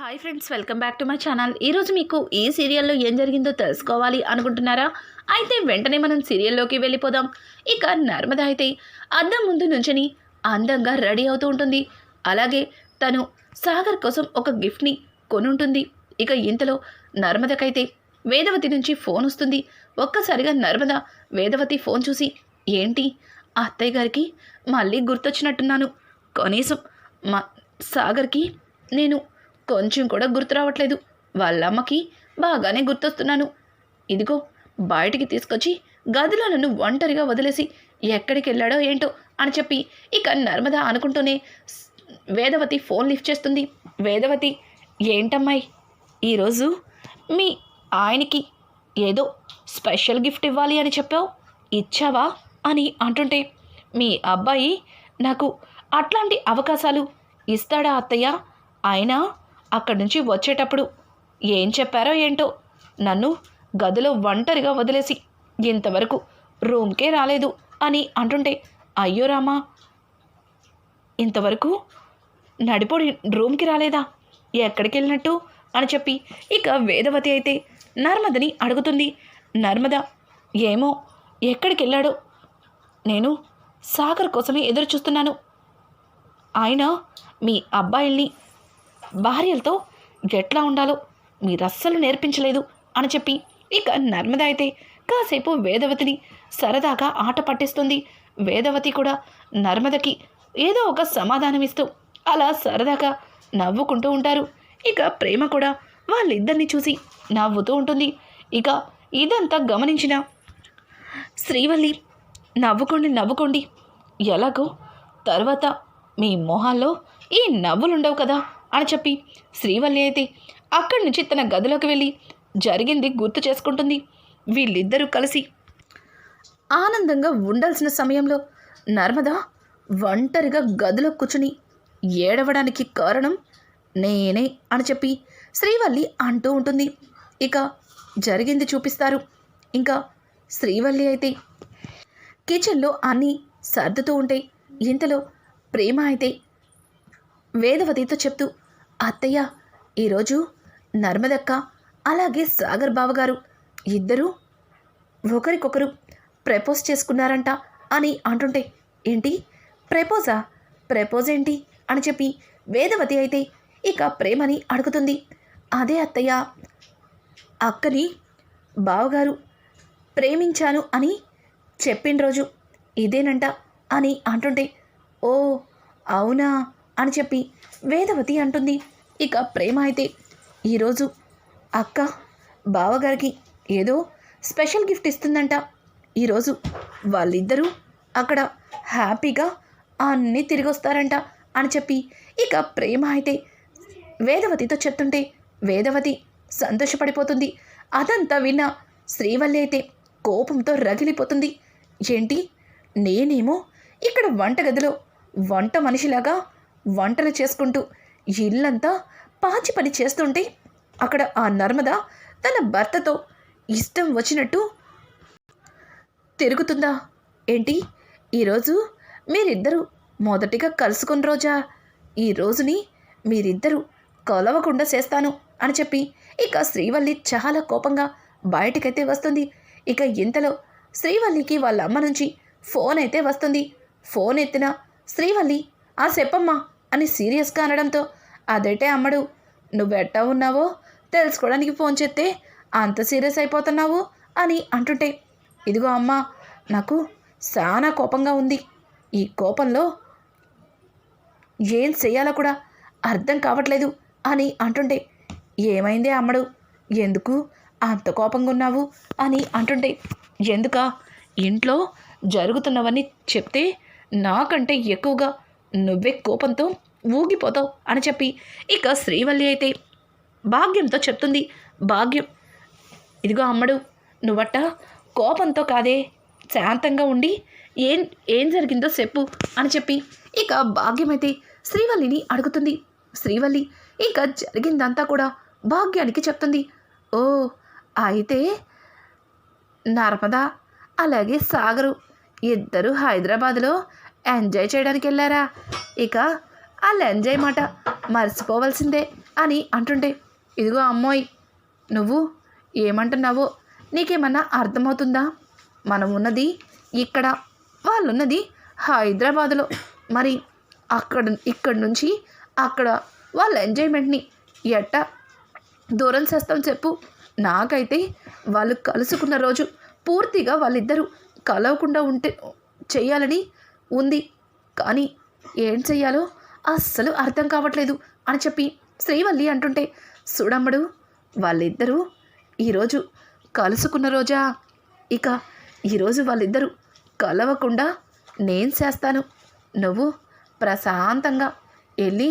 Hi friends welcome back to my channel. ఈరోజు మీకు ఈ సీరియల్లో ఏం జరిగిందో తెలుసుకోవాలి అనుకుంటున్నారా? అయితే వెంటనే మనం సీరియల్లోకి వెళ్ళిపోదాం. ఇక నర్మద అయితే అద్దం ముందు నుంచని అందంగా రెడీ అవుతూ ఉంటుంది. అలాగే తను సాగర్ కోసం ఒక గిఫ్ట్ని కొనుంటుంది. ఇక ఇంతలో నర్మదకైతే వేదవతి నుంచి ఫోన్ వస్తుంది. ఒక్కసారిగా నర్మద వేదవతి ఫోన్ చూసి ఏంటి? అత్తయ్య గారికి మళ్ళీ గుర్తొచ్చినట్టున్నాను. కనీసం మా సాగర్కి నేను కొంచెం కూడా గుర్తు రావట్లేదు. వాళ్ళ అమ్మకి బాగానే గుర్తొస్తున్నాను. ఇదిగో బయటికి తీసుకొచ్చి గదిలో నన్ను ఒంటరిగా వదిలేసి ఎక్కడికి వెళ్ళాడో ఏంటో అని చెప్పి ఇక నర్మద అనుకుంటూనే వేదవతి ఫోన్ లిఫ్ట్ చేస్తుంది. వేదవతి ఏంటమ్మాయి? ఈరోజు మీ ఆయనకి ఏదో స్పెషల్ గిఫ్ట్ ఇవ్వాలి అని చెప్పావు? ఇచ్చావా? అని అంటుంటే మీ అబ్బాయి నాకు అట్లాంటి అవకాశాలు ఇస్తాడా అత్తయ్య? అయినా అక్కడి నుంచి వచ్చేటప్పుడు ఏం చెప్పారో ఏంటో నన్ను గదిలో ఒంటరిగా వదిలేసి ఇంతవరకు రూమ్కే రాలేదు అని అంటుంటే అయ్యో రామా ఇంతవరకు నడిపోడి రూమ్కి రాలేదా? ఎక్కడికి వెళ్ళినట్టు? అని చెప్పి ఇక వేదవతి అయితే నర్మదని అడుగుతుంది. నర్మద ఏమో ఎక్కడికి వెళ్ళాడో? నేను సాగర్ కోసమే ఎదురు చూస్తున్నాను ఆయన మీ అబ్బాయిల్ని భార్యలతో ఎట్లా ఉండాలో మీరు అస్సలు నేర్పించలేదు అని చెప్పి ఇక నర్మద అయితే కాసేపు వేదవతిని సరదాగా ఆట పట్టిస్తుంది. వేదవతి కూడా నర్మదకి ఏదో ఒక సమాధానం ఇస్తూ అలా సరదాగా నవ్వుకుంటూ ఉంటారు. ఇక ప్రేమ కూడా వాళ్ళిద్దరిని చూసి నవ్వుతూ ఉంటుంది. ఇక ఇదంతా గమనించిన శ్రీవల్లి నవ్వుకోండి నవ్వుకోండి. ఎలాగో తర్వాత మీ మొహాల్లో ఈ నవ్వులుండవు కదా. అని చెప్పి శ్రీవల్లి అయితే అక్కడి నుంచి తన గదిలోకి వెళ్ళి జరిగింది గుర్తు చేసుకుంటుంది. వీళ్ళిద్దరూ కలిసి ఆనందంగా ఉండాల్సిన సమయంలో నర్మద ఒంటరిగా గదిలో కూర్చుని ఏడవడానికి కారణం నేనే అని చెప్పి శ్రీవల్లి అంటూ ఉంటుంది. ఇక జరిగింది చూపిస్తారు. ఇంకా శ్రీవల్లి అయితే కిచెన్లో అన్నీ సర్దుతూ ఉంటే ఇంతలో ప్రేమ అయితే వేదవతితో చెప్తూ అత్తయ్య ఈరోజు నర్మదక్క అలాగే సాగర్ బావగారు ఇద్దరూ ఒకరికొకరు ప్రపోజ్ చేసుకున్నారంట అని అంటుంటే ఏంటి? ప్రపోజా? ప్రపోజ్ ఏంటి? అని చెప్పి వేదవతి అయితే ఇక ప్రేమని అడుగుతుంది. అదే అత్తయ్య అక్కని బావగారు ప్రేమించాను అని చెప్పిన రోజు ఇదేనంట అని అంటుంటే ఓ అవునా? అని చెప్పి వేదవతి అంటుంది. ఇక ప్రేమ అయితే ఈరోజు అక్క బావగారికి ఏదో స్పెషల్ గిఫ్ట్ ఇస్తుందంట. ఈరోజు వాళ్ళిద్దరూ అక్కడ హ్యాపీగా అన్నీ తిరిగి వస్తారంట అని చెప్పి ఇక ప్రేమ అయితే వేదవతితో చెప్తుంటే వేదవతి సంతోషపడిపోతుంది. అదంతా విన్న శ్రీవల్లి అయితే కోపంతో రగిలిపోతుంది. ఏంటి? నేనేమో ఇక్కడ వంటగదిలో వంట మనిషిలాగా వంటలు చేసుకుంటూ ఇల్లంతా పాచి పని చేస్తుంటే అక్కడ ఆ నర్మద తన భర్తతో ఇష్టం వచ్చినట్టు తిరుగుతుందా? ఏంటి? ఈరోజు మీరిద్దరూ మొదటిగా కలుసుకున్న రోజా? ఈ రోజుని మీరిద్దరూ కొలవకుండా చేస్తాను అని చెప్పి ఇక శ్రీవల్లి చాలా కోపంగా బయటకైతే వస్తుంది. ఇక ఇంతలో శ్రీవల్లికి వాళ్ళ అమ్మ నుంచి ఫోన్ అయితే వస్తుంది. ఫోన్ ఎత్తిన శ్రీవల్లి ఆ చెప్పమ్మా అని సీరియస్గా అనడంతో అదేటే అమ్మడు నువ్వెట్టా ఉన్నావో తెలుసుకోవడానికి ఫోన్ చేస్తే అంత సీరియస్ అయిపోతున్నావు అని అంటుంటే ఇదిగో అమ్మా నాకు చాలా కోపంగా ఉంది. ఈ కోపంలో ఏం చెయ్యాలో కూడా అర్థం కావట్లేదు అని అంటుంటే ఏమైందే అమ్మడు ఎందుకు అంత కోపంగా ఉన్నావు? అని అంటుంటే ఎందుక? ఇంట్లో జరుగుతున్నవన్నీ చెప్తే నాకంటే ఎక్కువగా నువ్వే కోపంతో ఊగిపోతావు అని చెప్పి ఇక శ్రీవల్లి అయితే భాగ్యంతో చెప్తుంది. భాగ్యం ఇదిగో అమ్మడు నువ్వట్ట కోపంతో కాదే శాంతంగా ఉండి ఏం ఏం జరిగిందో చెప్పు అని చెప్పి ఇక భాగ్యమైతే శ్రీవల్లిని అడుగుతుంది. శ్రీవల్లి ఇక జరిగిందంతా కూడా భాగ్యానికి చెప్తుంది. ఓ అయితే నర్మదా అలాగే సాగరు ఇద్దరు హైదరాబాద్లో ఎంజాయ్ చేయడానికి వెళ్ళారా ఇక వాళ్ళు ఎంజాయ్ మాట. మర్చిపోవలసిందే అని అంటుంటే ఇదిగో అమ్మోయ్ నువ్వు ఏమంటున్నావో నీకేమన్నా అర్థమవుతుందా? మనం ఉన్నది ఇక్కడ వాళ్ళున్నది హైదరాబాదులో. మరి అక్కడ ఇక్కడ నుంచి అక్కడ వాళ్ళ ఎంజాయ్మెంట్ని ఎట్టా దూరం చేస్తాం చెప్పు. నాకైతే వాళ్ళు కలుసుకున్న రోజు పూర్తిగా వాళ్ళిద్దరూ కలవకుండా ఉంటే చేయాలని ఉంది. కానీ ఏం చెయ్యాలో అస్సలు అర్థం కావట్లేదు అని చెప్పి శ్రీవల్లి అంటుంటే చూడమ్మడు వాళ్ళిద్దరూ ఈరోజు కలుసుకున్న రోజా? ఇక ఈరోజు వాళ్ళిద్దరూ కలవకుండా నేను చేస్తాను. నువ్వు ప్రశాంతంగా వెళ్ళి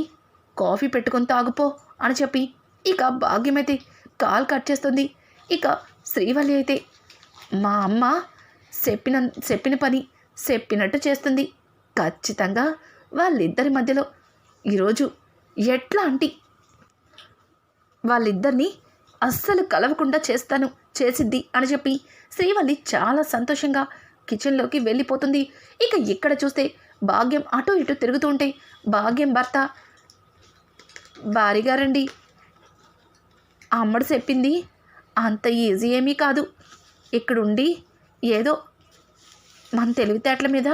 కాఫీ పెట్టుకొని తాగుపో అని చెప్పి ఇక భాగ్యమైతే కాల్ కట్ చేస్తుంది. ఇక శ్రీవల్లి అయితే మా అమ్మ చెప్పిన చెప్పిన పని చెప్పినట్టు చేస్తుంది. ఖచ్చితంగా వాళ్ళిద్దరి మధ్యలో ఈరోజు ఎట్లాంటి వాళ్ళిద్దరినీ అస్సలు కలవకుండా చేస్తాను చేసిద్ది అని చెప్పి శ్రీవల్లి చాలా సంతోషంగా కిచెన్లోకి వెళ్ళిపోతుంది. ఇక ఇక్కడ చూస్తే భాగ్యం అటు ఇటు తిరుగుతూ ఉంటే భాగ్యం భర్త భారీగారండి అమ్మడు చెప్పింది అంత ఈజీ ఏమీ కాదు. ఇక్కడుండి ఏదో మన తెలివితేటల మీద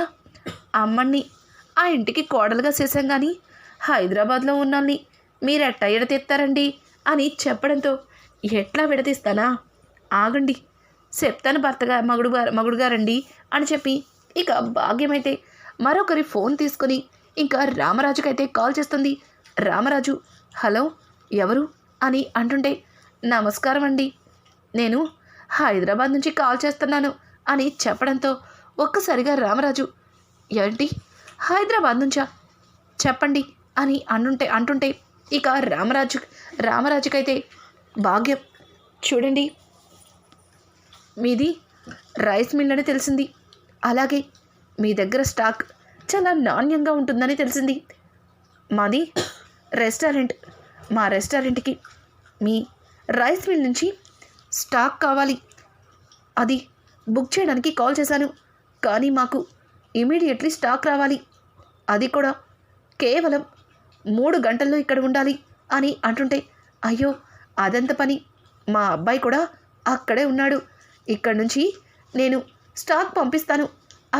అమ్మని ఆ ఇంటికి కోడలుగా చేశాం కానీ హైదరాబాద్లో ఉన్నల్ని మీరు ఎట్టా తెస్తారండి అని చెప్పడంతో ఎట్లా విడదీస్తానా? ఆగండి. చెప్తాను భర్తగా మగుడు మగుడు గారండి అని చెప్పి ఇక భాగ్యమైతే మరొకరి ఫోన్ తీసుకొని ఇంకా రామరాజుకైతే కాల్ చేస్తుంది. రామరాజు హలో ఎవరు? అని అంటుంటే నమస్కారం అండి నేను హైదరాబాద్ నుంచి కాల్ చేస్తున్నాను అని చెప్పడంతో ఒక్కసారిగా రామరాజు ఏంటి? హైదరాబాద్ నుంచా? చెప్పండి అని అంటుంటే అంటుంటే ఇక రామరాజు రామరాజుకైతే భాగ్యం. చూడండి మీది రైస్ మిల్ అని తెలిసింది. అలాగే మీ దగ్గర స్టాక్ చాలా నాణ్యంగా ఉంటుందని తెలిసింది. మాది రెస్టారెంట్. మా రెస్టారెంట్కి మీ రైస్ మిల్ నుంచి స్టాక్ కావాలి. అది బుక్ చేయడానికి కాల్ చేశాను. కానీ మాకు ఇమీడియట్లీ స్టాక్ రావాలి. అది కూడా కేవలం మూడు గంటల్లో ఇక్కడ ఉండాలి అని అంటుంటే అయ్యో అదంత పని? మా అబ్బాయి కూడా అక్కడే ఉన్నాడు. ఇక్కడ నుంచి నేను స్టాక్ పంపిస్తాను.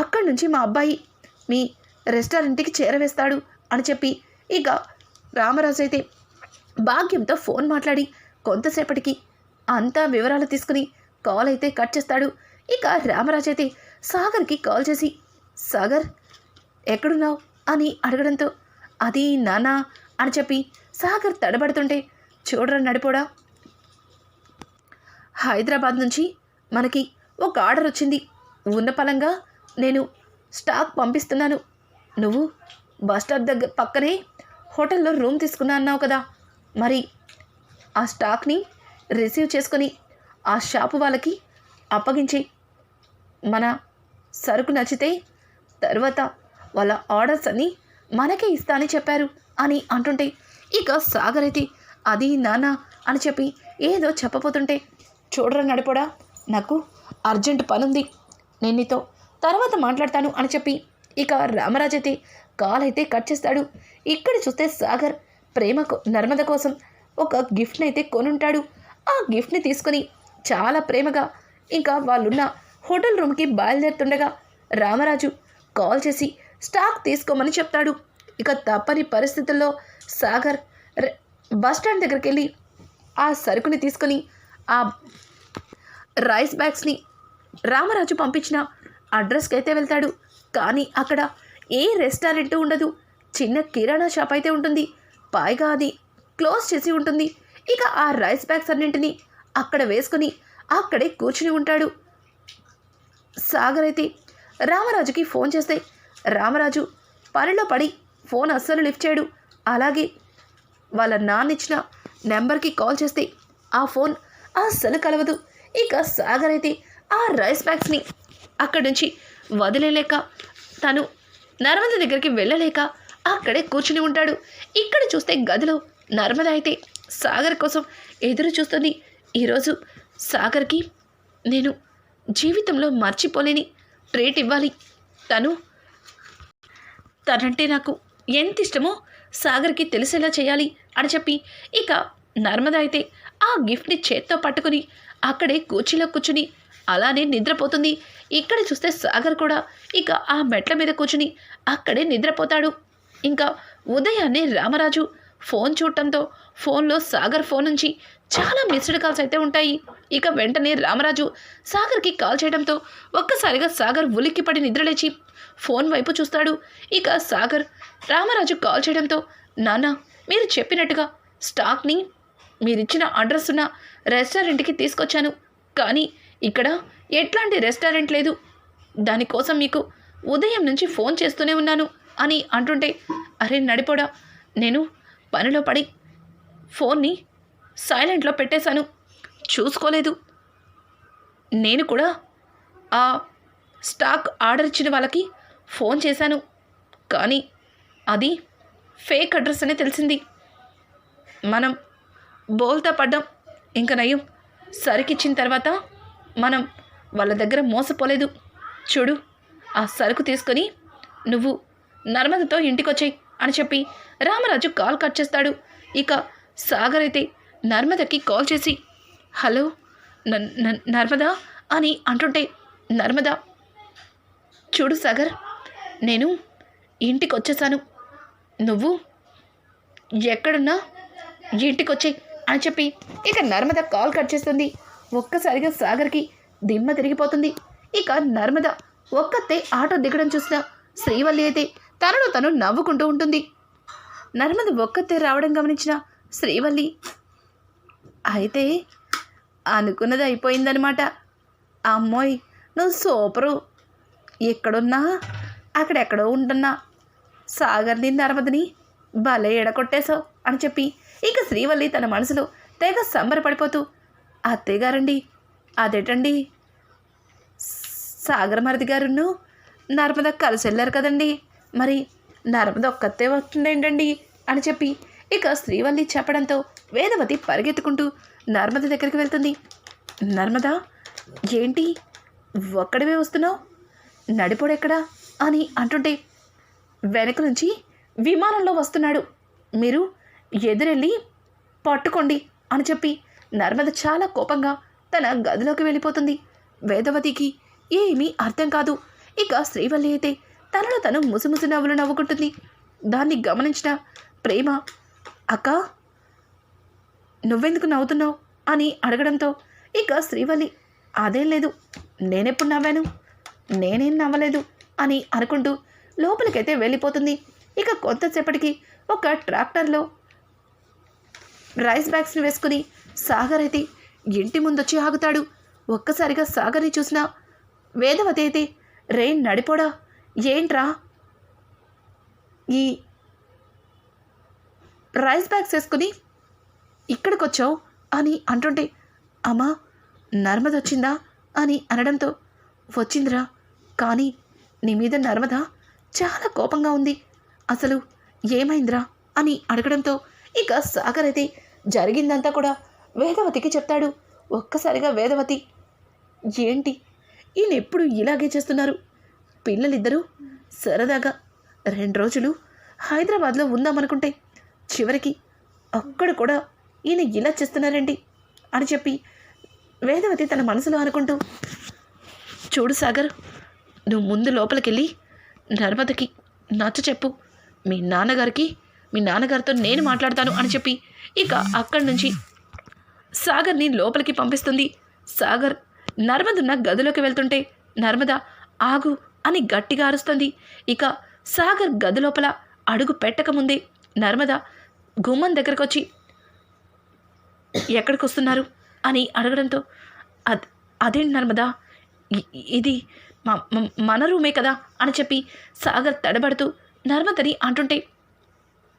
అక్కడి నుంచి మా అబ్బాయి మీ రెస్టారెంట్కి చేరవేస్తాడు అని చెప్పి ఇక రామరాజు అయితే భాగ్యంతో ఫోన్ మాట్లాడి కొంతసేపటికి అంతా వివరాలు తీసుకుని కాల్ అయితే కట్ చేస్తాడు. ఇక రామరాజు అయితే సాగర్కి కాల్ చేసి సాగర్ ఎక్కడున్నావు? అని అడగడంతో అది నానా అని చెప్పి సాగర్ తడబడుతుంటే చూడరా నడిపోడా హైదరాబాద్ నుంచి మనకి ఒక ఆర్డర్ వచ్చింది. ఉన్న పలంగా నేను స్టాక్ పంపిస్తున్నాను. నువ్వు బస్ స్టాప్ దగ్గర పక్కనే హోటల్లో రూమ్ తీసుకున్నా అన్నావు కదా మరి ఆ స్టాక్ని రిసీవ్ చేసుకొని ఆ షాపు వాళ్ళకి అప్పగించి మన సరుకు నచ్చితే తర్వాత వాళ్ళ ఆర్డర్స్ అన్నీ మనకే ఇస్తా అని చెప్పారు అని అంటుంటే ఇక సాగర్ అయితే అది నానా అని చెప్పి ఏదో చెప్పబోతుంటే చూడరా నడిపోడా నాకు అర్జెంట్ పనుంది నేను నీతో తర్వాత మాట్లాడతాను అని చెప్పి ఇక రామరాజ్ అయితే కాల్ అయితే కట్ చేస్తాడు. ఇక్కడ చూస్తే సాగర్ ప్రేమ నర్మద కోసం ఒక గిఫ్ట్ని అయితే కొనుంటాడు. ఆ గిఫ్ట్ని తీసుకొని చాలా ప్రేమగా ఇంకా వాళ్ళున్న హోటల్ రూమ్కి బయలుదేరుతుండగా రామరాజు కాల్ చేసి స్టాక్ తీసుకోమని చెప్తాడు. ఇక తప్పని పరిస్థితుల్లో సాగర్ బస్ స్టాండ్ దగ్గరికి వెళ్ళి ఆ సరుకుని తీసుకొని ఆ రైస్ బ్యాగ్స్ని రామరాజు పంపించిన అడ్రస్కి అయితే వెళ్తాడు. కానీ అక్కడ ఏ రెస్టారెంట్ ఉండదు. చిన్న కిరాణా షాప్ అయితే ఉంటుంది. పైగా అది క్లోజ్ చేసి ఉంటుంది. ఇక ఆ రైస్ బ్యాగ్స్ అన్నింటినీ అక్కడ వేసుకొని అక్కడే కూర్చుని ఉంటాడు. సాగర్ అయితే రామరాజుకి ఫోన్ చేస్తే రామరాజు పనిలో పడి ఫోన్ అస్సలు లిఫ్ట్ చేయడు. అలాగే వాళ్ళ నాన్నిచ్చిన నెంబర్కి కాల్ చేస్తే ఆ ఫోన్ అస్సలు కలవదు. ఇక సాగర్ అయితే ఆ రైస్ బ్యాగ్స్ని అక్కడి నుంచి వదిలేలేక తను నర్మద దగ్గరికి వెళ్ళలేక అక్కడే కూర్చుని ఉంటాడు. ఇక్కడ చూస్తే గదిలో నర్మద అయితే సాగర్ కోసం ఎదురు చూస్తుంది. ఈరోజు సాగర్కి నేను జీవితంలో మర్చిపోలేని ట్రీట్ ఇవ్వాలి. తను తనంటే నాకు ఎంత ఇష్టమో సాగర్కి తెలిసేలా చేయాలి అని చెప్పి ఇక నర్మద అయితే ఆ గిఫ్ట్ని చేత్తో పట్టుకుని అక్కడే కూర్చీలో కూర్చుని అలానే నిద్రపోతుంది. ఇక్కడ చూస్తే సాగర్ కూడా ఇక ఆ మెట్ల మీద కూర్చుని అక్కడే నిద్రపోతాడు. ఇంకా ఉదయాన్నే రామరాజు ఫోన్ చూడటంతో ఫోన్లో సాగర్ ఫోన్ నుంచి చాలా మిస్డ్ కాల్స్ అయితే ఉంటాయి. ఇక వెంటనే రామరాజు సాగర్కి కాల్ చేయడంతో ఒక్కసారిగా సాగర్ ఉలిక్కిపడి నిద్రలేచి ఫోన్ వైపు చూస్తాడు. ఇక సాగర్ రామరాజు కాల్ చేయడంతో నాన్న మీరు చెప్పినట్టుగా స్టాక్ని మీరిచ్చిన అడ్రస్ ఉన్న రెస్టారెంట్కి తీసుకొచ్చాను. కానీ ఇక్కడ ఎట్లాంటి రెస్టారెంట్ లేదు. దానికోసం మీకు ఉదయం నుంచి ఫోన్ చేస్తూనే ఉన్నాను అని అంటుంటే అరే నడిపోడా నేను పనిలో పడి ఫోన్ని సైలెంట్లో పెట్టేశాను. చూసుకోలేదు. నేను కూడా ఆ స్టాక్ ఆర్డర్ ఇచ్చిన వాళ్ళకి ఫోన్ చేశాను. కానీ అది ఫేక్ అడ్రస్ అని తెలిసింది. మనం బోల్తా పడ్డాం. ఇంకా నయం. సరుకిచ్చిన తర్వాత మనం వాళ్ళ దగ్గర మోసపోలేదు. చూడు ఆ సరుకు తీసుకొని నువ్వు నర్మదతో ఇంటికొచ్చాయి. అని చెప్పి రామరాజు కాల్ కట్ చేస్తాడు. ఇక సాగర్ అయితే నర్మదకి కాల్ చేసి హలో న- నర్మదా? అని అంటుంటే నర్మదా చూడు సాగర్ నేను ఇంటికి వచ్చేసాను నువ్వు ఎక్కడున్నా ఇంటికి వచ్చే అని చెప్పి ఇక నర్మద కాల్ కట్ చేస్తుంది. ఒక్కసారిగా సాగర్కి దిమ్మ తిరిగిపోతుంది. ఇక నర్మద ఒక్కతే ఆటో దిగడం చూసిన శ్రీవల్లి అయితే తనను తను నవ్వుకుంటూ ఉంటుంది. నర్మద ఒక్కతే రావడం గమనించిన శ్రీవల్లి అయితే అనుకున్నది అయిపోయిందనమాట అమ్మోయ్ నువ్వు సూపరు. ఎక్కడున్నా అక్కడెక్కడో ఉంటున్నా. సాగర్ని నర్మదని భలే ఎడకొట్టేశావు అని చెప్పి ఇక శ్రీవల్లి తన మనసులో తెగ సంబరపడిపోతూ అత్తయ్యగారండి అదేటండి? సాగర్ మరది గారును నర్మద కలిసి వెళ్ళారు కదండి. మరి నర్మద ఒక్కతే వస్తుండేంటండి అని చెప్పి ఇక శ్రీవల్లి చెప్పడంతో వేదవతి పరిగెత్తుకుంటూ నర్మద దగ్గరికి వెళ్తుంది. నర్మద ఏంటి? ఒక్కడివే వస్తున్నావు? నడిపోడెక్కడా? అని అంటుంటే వెనక నుంచి విమానంలో వస్తున్నాడు. మీరు ఎదురెళ్ళి పట్టుకోండి అని చెప్పి నర్మద చాలా కోపంగా తన గదిలోకి వెళ్ళిపోతుంది. వేదవతికి ఏమీ అర్థం కాదు. ఇక శ్రీవల్లి అయితే తనలో తను ముసుముసు నవ్వులు నవ్వుకుంటుంది. దాన్ని గమనించిన ప్రేమ అక్క నువ్వెందుకు నవ్వుతున్నావు? అని అడగడంతో ఇక శ్రీవల్లి అదేం లేదు. నేనెప్పుడు నవ్వాను? నేనేం నవ్వలేదు? అని అనుకుంటూ లోపలికైతే వెళ్ళిపోతుంది. ఇక కొంతసేపటికి ఒక ట్రాక్టర్లో రైస్ బ్యాగ్స్ని వేసుకుని సాగర్ అయితే ఇంటి ముందొచ్చి ఆగుతాడు. ఒక్కసారిగా సాగర్ని చూసిన వేదవతి అయితే రే నడిపోడా? ఏంట్రా? ఈ రైస్ బ్యాగ్స్ వేసుకుని ఇక్కడికి వచ్చావు అని అంటుంటే అమ్మా నర్మద వచ్చిందా అని అనడంతో వచ్చిందిరా కానీ నీ మీద నర్మద చాలా కోపంగా ఉంది. అసలు ఏమైందిరా అని అడగడంతో ఇక సాగర్ అయితే జరిగిందంతా కూడా వేదవతికి చెప్తాడు. ఒక్కసారిగా వేదవతి ఏంటి? ఈయన ఎప్పుడు ఇలాగే చేస్తున్నారు? పిల్లలిద్దరూ సరదాగా రెండు రోజులు హైదరాబాద్లో ఉందామనుకుంటే చివరికి అక్కడ కూడా ఈయన ఇలా చేస్తున్నారండి అని చెప్పి వేదవతి తన మనసులో అనుకుంటూ చూడు సాగర్ నువ్వు ముందు లోపలికెళ్ళి నర్మదకి నచ్చ చెప్పు. మీ నాన్నగారికి మీ నాన్నగారితో నేను మాట్లాడతాను అని చెప్పి ఇక అక్కడి నుంచి సాగర్ని లోపలికి పంపిస్తుంది. సాగర్ నర్మదున్న గదిలోకి వెళ్తుంటే నర్మద ఆగు అని గట్టిగా అరుస్తుంది. ఇక సాగర్ గది లోపల అడుగు పెట్టకముందే నర్మద గుమ్మం దగ్గరకు వచ్చి ఎక్కడికి వస్తున్నారు అని అడగడంతో అద్ అదేంటి నర్మదా? ఇది మ- మ- మన రూమే కదా? అని చెప్పి సాగర్ తడబడుతూ నర్మదని అంటుంటే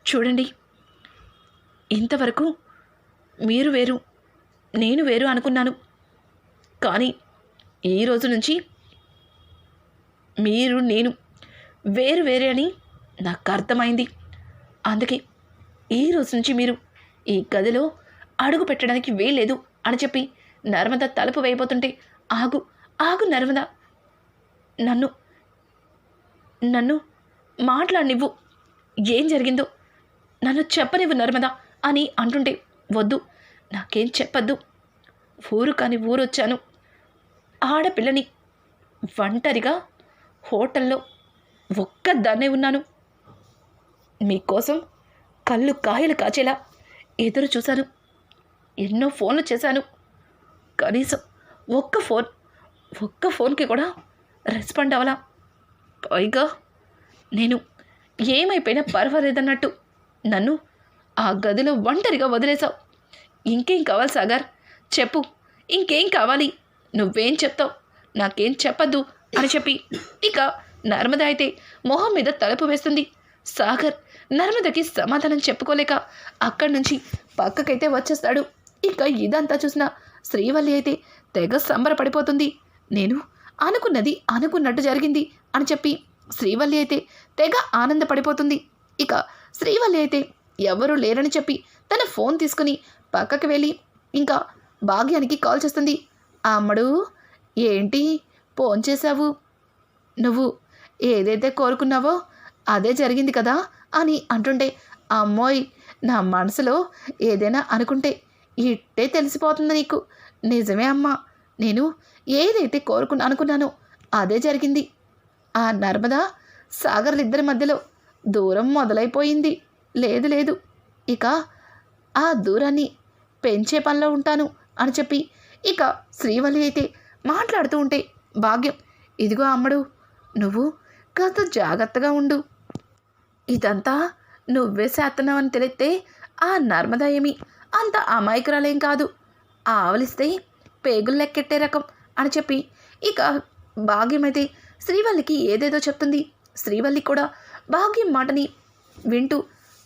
చూడండి ఇంతవరకు మీరు వేరు నేను వేరు అనుకున్నాను. కానీ ఈ రోజు నుంచి మీరు నేను వేరు వేరే అని నాకు అర్థమైంది. అందుకే ఈ రోజు నుంచి మీరు ఈ గదిలో అడుగు పెట్టడానికి వీల్లేదు అని చెప్పి నర్మద తలుపు వేయబోతుంటే ఆగు ఆగు నర్మద. నన్ను నన్ను మాట్లాడినివ్వు. ఏం జరిగిందో నన్ను చెప్పనివ్వు నర్మదా అని అంటుంటే వద్దు నాకేం చెప్పద్దు. ఊరు కాని ఊరొచ్చాను. ఆడపిల్లని ఒంటరిగా హోటల్లో ఒక్కదాన్నే ఉన్నాను. మీకోసం కళ్ళు కాయలు కాచేలా ఎదురు చూశాను. ఎన్నో ఫోన్లు చేశాను. కనీసం ఒక్క ఫోన్ ఒక్క ఫోన్కి కూడా రెస్పాండ్ అవ్వలా? పైగా నేను ఏమైపోయినా పర్వాలేదన్నట్టు నన్ను ఆ గదిలో ఒంటరిగా వదిలేశావు. ఇంకేం కావాలి సాగర్? చెప్పు. ఇంకేం కావాలి? నువ్వేం చెప్తావు? నాకేం చెప్పద్దు. అని చెప్పి ఇక నర్మద అయితే మొహం మీద తలుపు వేస్తుంది. సాగర్ నర్మదకి సమాధానం చెప్పుకోలేక అక్కడి నుంచి పక్కకైతే వచ్చేస్తాడు. ఇక ఇదంతా చూసిన శ్రీవల్లి అయితే తెగ సంబరపడిపోతుంది. నేను అనుకున్నది అనుకున్నట్టు జరిగింది అని చెప్పి శ్రీవల్లి అయితే తెగ ఆనందపడిపోతుంది. ఇక శ్రీవల్లి అయితే ఎవరూ లేరని చెప్పి తన ఫోన్ తీసుకుని పక్కకి వెళ్ళి ఇంకా భాగ్యానికి కాల్ చేస్తుంది. అమ్మడు ఏంటి? ఫోన్ చేశావు. నువ్వు ఏదైతే కోరుకున్నావో అదే జరిగింది కదా అని అంటుంటే అమ్మోయ్ నా మనసులో ఏదైనా అనుకుంటే ఇట్టే తెలిసిపోతుంది నీకు. నిజమే అమ్మా నేను ఏదైతే కోరుకుని అనుకున్నానో అదే జరిగింది. ఆ నర్మదా సాగర్లిద్దరి మధ్యలో దూరం మొదలైపోయింది. లేదు లేదు ఇక ఆ దూరాన్ని పెంచే పనిలో ఉంటాను అని చెప్పి ఇక శ్రీవల్లి అయితే మాట్లాడుతూ ఉంటే భాగ్యం. ఇదిగో అమ్మడు నువ్వు కాస్త జాగ్రత్తగా ఉండు. ఇదంతా నువ్వే చేస్తున్నావని తెలిస్తే ఆ నర్మదా ఏమి? అంత అమాయకురాలేం కాదు. ఆవలిస్తే పేగులు లెక్కెట్టే రకం అని చెప్పి ఇక భాగ్యమైతే శ్రీవల్లికి ఏదేదో చెప్తుంది. శ్రీవల్లి కూడా భాగ్యం మాటని వింటూ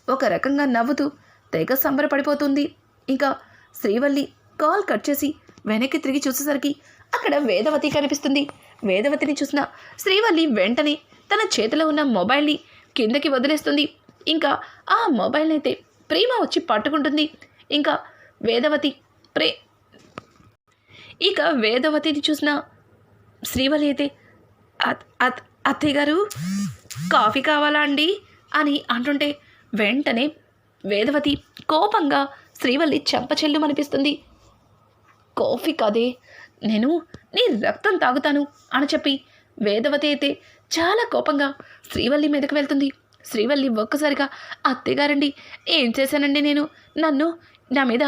ఒక రకంగా నవ్వుతూ తెగ సంబరపడిపోతుంది. ఇంకా శ్రీవల్లి కాల్ కట్ చేసి వెనక్కి తిరిగి చూసేసరికి అక్కడ వేదవతి కనిపిస్తుంది. వేదవతిని చూసిన శ్రీవల్లి వెంటనే తన చేతిలో ఉన్న మొబైల్ని కిందకి వదిలేస్తుంది. ఇంకా ఆ మొబైల్ని అయితే ప్రేమ వచ్చి పట్టుకుంటుంది. ఇంకా వేదవతి ప్రే ఇక వేదవతిని చూసిన శ్రీవల్లి అయితే "అత్- అత్తయ్య గారు కాఫీ కావాలా అండి? అని అంటుంటే వెంటనే వేదవతి కోపంగా శ్రీవల్లి చెంపచెల్లుమనిపిస్తుంది కాఫీ కాదే నేను నీ రక్తం తాగుతాను అని చెప్పి వేదవతి అయితే చాలా కోపంగా శ్రీవల్లి మీదకి వెళ్తుంది. శ్రీవల్లి ఒక్కసారిగా అత్తగారండి ఏం చేశానండి నేను? నన్ను నా మీద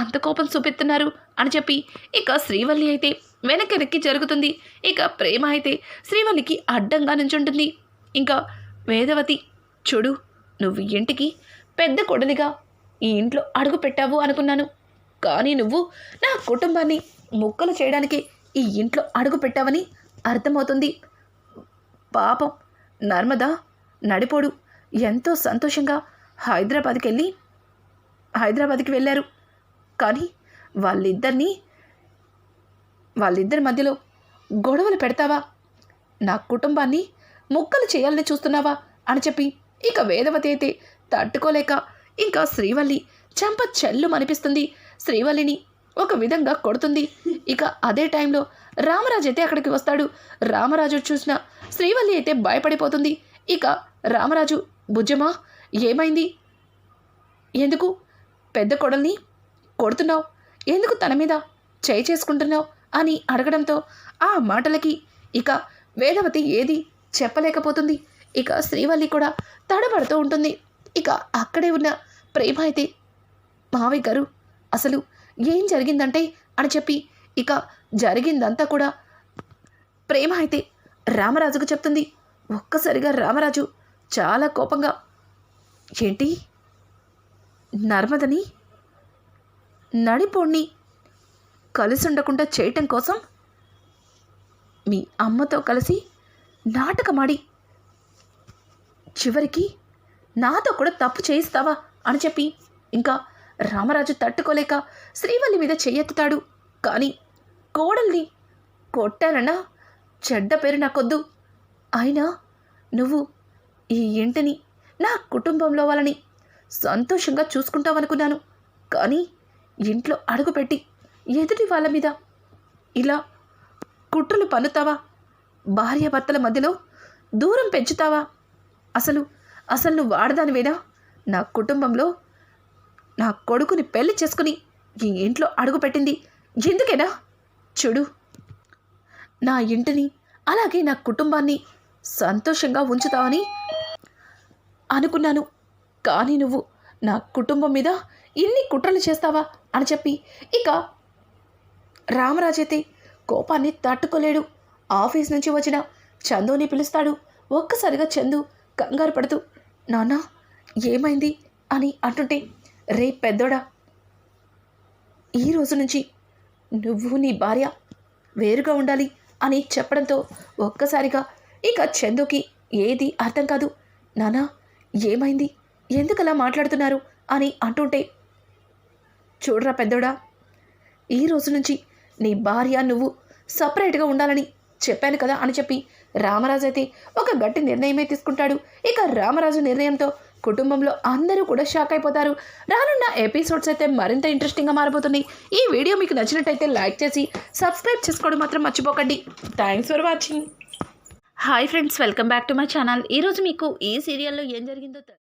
అంత కోపం చూపిస్తున్నారు అని చెప్పి ఇక శ్రీవల్లి అయితే వెనక్కి జరుగుతుంది. ఇక ప్రేమ అయితే శ్రీవల్లికి అడ్డంగా నుంచుంటుంది. ఇంకా వేదవతి చూడు నువ్వు ఇంటికి పెద్ద కొడలిగా ఈ ఇంట్లో అడుగు పెట్టావు అనుకున్నాను. కానీ నువ్వు నా కుటుంబాన్ని ముక్కలు చేయడానికి ఈ ఇంట్లో అడుగు పెట్టావని అర్థమవుతుంది. పాపం నర్మదా నడిపోడు ఎంతో సంతోషంగా హైదరాబాద్కి వెళ్ళి హైదరాబాద్కి వెళ్ళారు. కానీ వాళ్ళిద్దరినీ వాళ్ళిద్దరి మధ్యలో గొడవలు పెడతావా? నా కుటుంబాన్ని ముక్కలు చేయాలని చూస్తున్నావా? అని చెప్పి ఇక వేదవతి అయితే తట్టుకోలేక ఇంకా శ్రీవల్లి చెంప చెల్లు అనిపిస్తుంది శ్రీవల్లిని ఒక విధంగా కొడుతుంది. ఇక అదే టైంలో రామరాజు అయితే అక్కడికి వస్తాడు. రామరాజు చూసిన శ్రీవల్లి అయితే భయపడిపోతుంది. ఇక రామరాజు బుజ్జమా ఏమైంది? ఎందుకు పెద్ద కొడల్ని కొడుతున్నావు? ఎందుకు తన మీద చేయి చేసుకుంటున్నావు? అని అడగడంతో ఆ మాటలకి ఇక వేదవతి ఏది చెప్పలేకపోతుంది. ఇక శ్రీవల్లి కూడా తడబడుతూ ఉంటుంది. ఇక అక్కడే ఉన్న ప్రేమ అయితే మావయ్య గారు అసలు ఏం జరిగిందంటే అని చెప్పి ఇక జరిగిందంతా కూడా ప్రేమ అయితే రామరాజుకు చెప్తుంది. ఒక్కసారిగా రామరాజు చాలా కోపంగా ఏంటి? నర్మదని? నడిపోణ్ణి? కలిసి ఉండకుండా చేయటం కోసం? మీ అమ్మతో కలిసి నాటకమాడి చివరికి నాతో కూడా తప్పు చేయిస్తావా? అని చెప్పి ఇంకా రామరాజు తట్టుకోలేక శ్రీవల్లి మీద చెయ్యెత్తుతాడు. కానీ కోడల్ని కొట్టానన్నా చెడ్డ పేరు నాకొద్దు. అయినా నువ్వు ఈ ఇంటిని నా కుటుంబంలో వాళ్ళని సంతోషంగా చూసుకుంటావనుకున్నాను. కానీ ఇంట్లో అడుగుపెట్టి ఎదుటి వాళ్ళ మీద ఇలా కుట్రలు పన్నుతావా? భార్యాభర్తల మధ్యలో దూరం పెంచుతావా? అసలు అసలు నువ్వు వాడదానివేనా నా కుటుంబంలో నా కొడుకుని పెళ్ళి చేసుకుని ఈ ఇంట్లో అడుగుపెట్టింది ఎందుకేనా? చూడు. నా ఇంటిని అలాగే నా కుటుంబాన్ని సంతోషంగా ఉంచుతావని అనుకున్నాను. కానీ నువ్వు నా కుటుంబం మీద ఇన్ని కుట్రలు చేస్తావా అని చెప్పి ఇక రామరాజైతే కోపాన్ని తట్టుకోలేడు. ఆఫీస్ నుంచి వచ్చిన చందుని పిలుస్తాడు. ఒక్కసారిగా చందు కంగారు పడుతూ నాన్న ఏమైంది? అని అంటుంటే రే పెద్దోడా ఈ రోజు నుంచి నువ్వు నీ భార్య వేరుగా ఉండాలి అని చెప్పడంతో ఒక్కసారిగా ఇక చందుకి ఏది అర్థం కాదు. నానా ఏమైంది? ఎందుకలా మాట్లాడుతున్నారు? అని అంటుంటే చూడరా పెద్దోడా ఈ రోజు నుంచి నీ భార్య నువ్వు సపరేట్గా ఉండాలని చెప్పాను కదా అని చెప్పి రామరాజు అయితే ఒక గట్టి నిర్ణయమే తీసుకుంటాడు. ఇక రామరాజు నిర్ణయంతో కుటుంబంలో అందరూ కూడా షాక్ అయిపోతారు. రానున్న ఎపిసోడ్స్ అయితే మరింత ఇంట్రెస్టింగ్గా మారిపోతుంది ఈ వీడియో మీకు నచ్చినట్టయితే లైక్ చేసి సబ్స్క్రైబ్ చేసుకోవడం మాత్రం మర్చిపోకండి. Thanks for watching hi friends welcome back to my channel ఈరోజు మీకు ఈ సీరియల్లో ఏం జరిగిందో